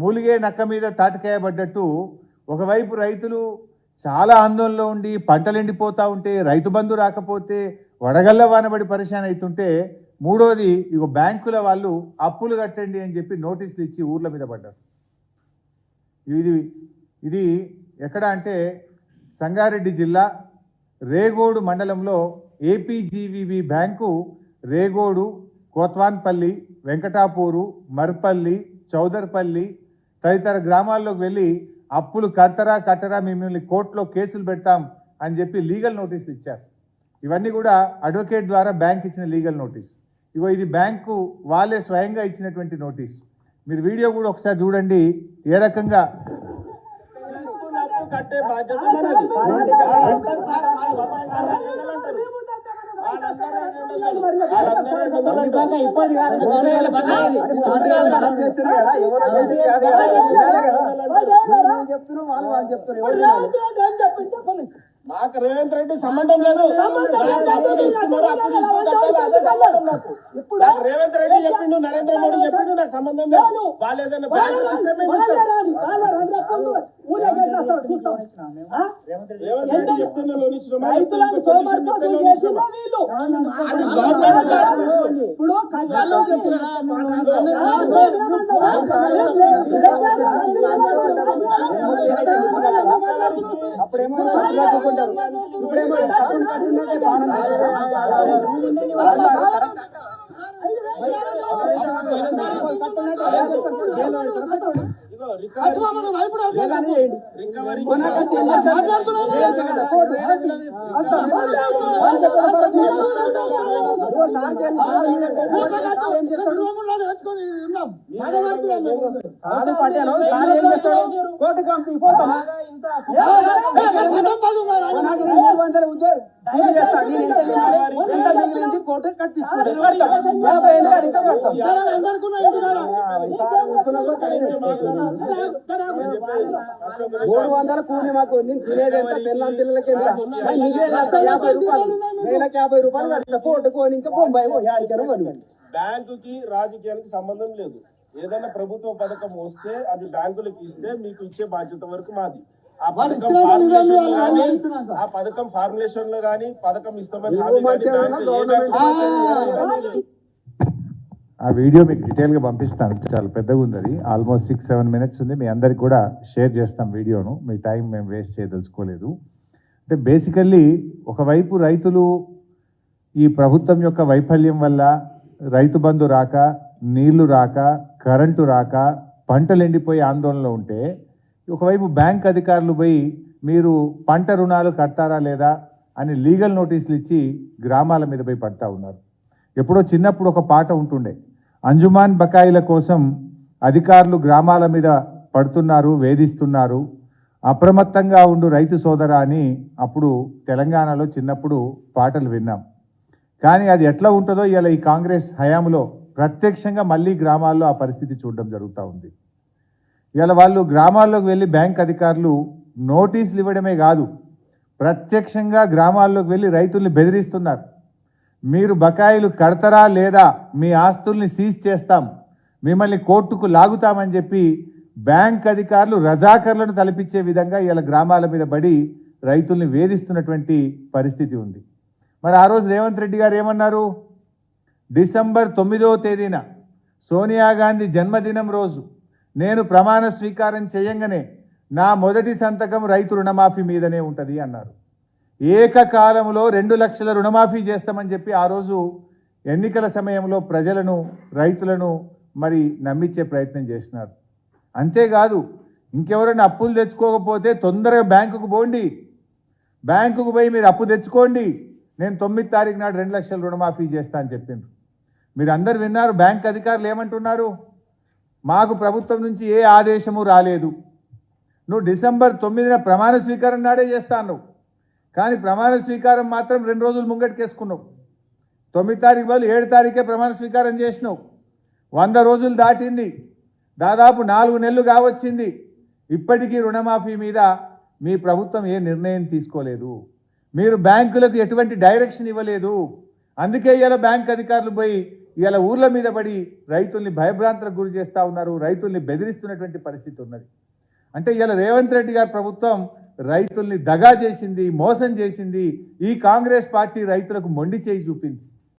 మూలిగే నక్క మీద తాటికాయ పడ్డట్టు ఒకవైపు రైతులు చాలా ఆందోళనలో ఉండి పంటలు ఎండిపోతూ ఉంటే రైతు బంధు రాకపోతే వడగళ్ళ వానబడి పరిశాన్ అవుతుంటే మూడోది ఇగో బ్యాంకుల వాళ్ళు అప్పులు కట్టండి అని చెప్పి నోటీసులు ఇచ్చి ఊర్ల మీద పడ్డారు. ఇది ఇది ఎక్కడ అంటే సంగారెడ్డి జిల్లా రేగోడు మండలంలో ఏపీజీవీవి బ్యాంకు రేగోడు కోత్వాన్పల్లి వెంకటాపూరు మర్పల్లి చౌదర్పల్లి తదితర గ్రామాల్లోకి వెళ్ళి అప్పులు కట్టరా కట్టరా మిమ్మల్ని కోర్టులో కేసులు పెడతాం అని చెప్పి లీగల్ నోటీసులు ఇచ్చారు. ఇవన్నీ కూడా అడ్వకేట్ ద్వారా బ్యాంక్ ఇచ్చిన లీగల్ నోటీస్. ఇగో ఇది బ్యాంకు వాళ్ళే స్వయంగా ఇచ్చినటువంటి నోటీస్. మీరు వీడియో కూడా ఒకసారి చూడండి. ఏ రకంగా? కట్టే బాధ్యత మనది. వాళ్ళందరూ సార్ వాళ్ళు వాళ్ళందరూ రెండు వందలు అంటారు. వాళ్ళందరూ రెండు వందలు. వాళ్ళందరూ నాకు రేవంత్ రెడ్డి సంబంధం లేదు. అప్పు తీసుకున్నారు అప్పు తీసుకుని అదే సంబంధం నాకు. నాకు రేవంత్ రెడ్డి చెప్పిండు నరేంద్ర మోడీ చెప్పిండు నాకు సంబంధం లేదు. వాళ్ళు ఏదైనా ఇస్తే మేము ఇస్తాం రేవంత్ రెడ్డి చెప్తున్న లోన్ ఇచ్చినామా లేకపోతే ఇంకో పొజిషన్ చెప్తే లోన్ ఇచ్చినామా? అది గవర్నమెంట్ కాదు. ఇప్పుడు అప్పుడేమో కట్టుకుంటారు ఇప్పుడేమో ఇదిగో రికవరీ కాదు పటేలు, సార్ ఏం చేస్తాడు? పోతాం నాకు మూడు వందల ఉద్యోగం కూలీ చేస్తా. నేను ఎంత ఎంత మిగిలింది కోర్టు కట్టించుకుంటాను యాభై కడతాం. మూడు వందల కూలి మాకు నేను తినేది ఎంత పిల్లల పిల్లలకి ఎంత మిగిలిన యాభై రూపాయలు వేలకు యాభై రూపాయలు కడతా కోర్టు కోని ఇంకా బొంబాయి యాడికైనా పోనీ బ్యాంకుకి రాజకీయానికి సంబంధం లేదు. ఏదైనా ప్రభుత్వ పథకం వస్తే అది బ్యాంకులకు ఇస్తే మీకు ఇచ్చే బాధ్యత వరకు మాది. ఆ పథకం ఫార్ములేషన్లో గానీ ఆ పథకం ఫార్ములేషన్లో గానీ పథకం ఇస్తామని. ఆ వీడియో మీకు డీటెయిల్గా పంపిస్తాను. చాలా పెద్దగా ఉంది అది. ఆల్మోస్ట్ సిక్స్ సెవెన్ మినిట్స్ ఉంది. మీ అందరికి కూడా షేర్ చేస్తాం వీడియోను. మీ టైం మేము వేస్ట్ చేయదలుచుకోలేదు. అంటే బేసికల్లీ ఒకవైపు రైతులు ఈ ప్రభుత్వం యొక్క వైఫల్యం వల్ల రైతు బంధు రాక నీళ్ళు రాక కరెంటు రాక పంటలు ఎండిపోయి ఆందోళనలో ఉంటే ఒకవైపు బ్యాంక్ అధికారులు పోయి మీరు పంట రుణాలు కడతారా లేదా అని లీగల్ నోటీసులు ఇచ్చి గ్రామాల మీద పోయి పడతా ఉన్నారు. ఎప్పుడో చిన్నప్పుడు ఒక పాట ఉంటుండే అంజుమాన్ బకాయిల కోసం అధికారులు గ్రామాల మీద పడుతున్నారు వేధిస్తున్నారు అప్రమత్తంగా ఉండు రైతు సోదరా అని అప్పుడు తెలంగాణలో చిన్నప్పుడు పాటలు విన్నాం. కానీ అది ఎట్లా ఉంటుందో ఇలా ఈ కాంగ్రెస్ హయాంలో ప్రత్యక్షంగా మళ్ళీ గ్రామాల్లో ఆ పరిస్థితి చూడడం జరుగుతూ ఉంది. ఇలా వాళ్ళు గ్రామాల్లోకి వెళ్ళి బ్యాంక్ అధికారులు నోటీసులు ఇవ్వడమే కాదు ప్రత్యక్షంగా గ్రామాల్లోకి వెళ్ళి రైతుల్ని బెదిరిస్తున్నారు. మీరు బకాయిలు కడతారా లేదా మీ ఆస్తుల్ని సీజ్ చేస్తాం మిమ్మల్ని కోర్టుకు లాగుతామని చెప్పి బ్యాంక్ అధికారులు రజాకర్లను తలపించే విధంగా ఇలా గ్రామాల మీద పడి రైతుల్ని వేధిస్తున్నటువంటి పరిస్థితి ఉంది. మరి ఆ రోజు రేవంత్ రెడ్డి గారు ఏమన్నారు? డిసెంబర్ తొమ్మిదవ తేదీన సోనియా గాంధీ జన్మదినం రోజు నేను ప్రమాణ స్వీకారం చేయంగానే నా మొదటి సంతకం రైతు రుణమాఫీ మీదనే ఉంటుంది అన్నారు. ఏకకాలంలో రెండు లక్షల రుణమాఫీ చేస్తామని చెప్పి ఆ రోజు ఎన్నికల సమయంలో ప్రజలను రైతులను మరి నమ్మించే ప్రయత్నం చేసినారు. అంతేకాదు ఇంకెవరైనా అప్పులు తెచ్చుకోకపోతే తొందరగా బ్యాంకుకు పోండి. బ్యాంకుకు పోయి మీరు అప్పు తెచ్చుకోండి. నేను తొమ్మిది తారీఖు నాడు రెండు లక్షల రుణమాఫీ చేస్తా అని చెప్పిండ్రు. మీరు అందరు విన్నారు బ్యాంక్ అధికారులు ఏమంటున్నారు? మాకు ప్రభుత్వం నుంచి ఏ ఆదేశము రాలేదు. నువ్వు డిసెంబర్ తొమ్మిదిన ప్రమాణ స్వీకారం నాడే చేస్తాను కానీ ప్రమాణ స్వీకారం మాత్రం రెండు రోజులు ముంగటికేసుకున్నావు. తొమ్మిది తారీఖు బదులు ఏడు తారీఖే ప్రమాణ స్వీకారం చేసినావు. వంద రోజులు దాటింది. దాదాపు నాలుగు నెలలు కావచ్చింది. ఇప్పటికీ రుణమాఫీ మీద మీ ప్రభుత్వం ఏ నిర్ణయం తీసుకోలేదు. మీరు బ్యాంకులకు ఎటువంటి డైరెక్షన్ ఇవ్వలేదు. అందుకే ఇలా బ్యాంక్ అధికారులు పోయి ఇవాళ ఊర్ల మీద పడి రైతుల్ని భయభ్రాంతులకు గురి చేస్తూ ఉన్నారు రైతుల్ని బెదిరిస్తున్నటువంటి పరిస్థితి ఉన్నది. అంటే ఇవాళ రేవంత్ రెడ్డి గారి ప్రభుత్వం రైతుల్ని దగా చేసింది మోసం చేసింది ఈ కాంగ్రెస్ పార్టీ రైతులకు మొండి చేయి చూపింది.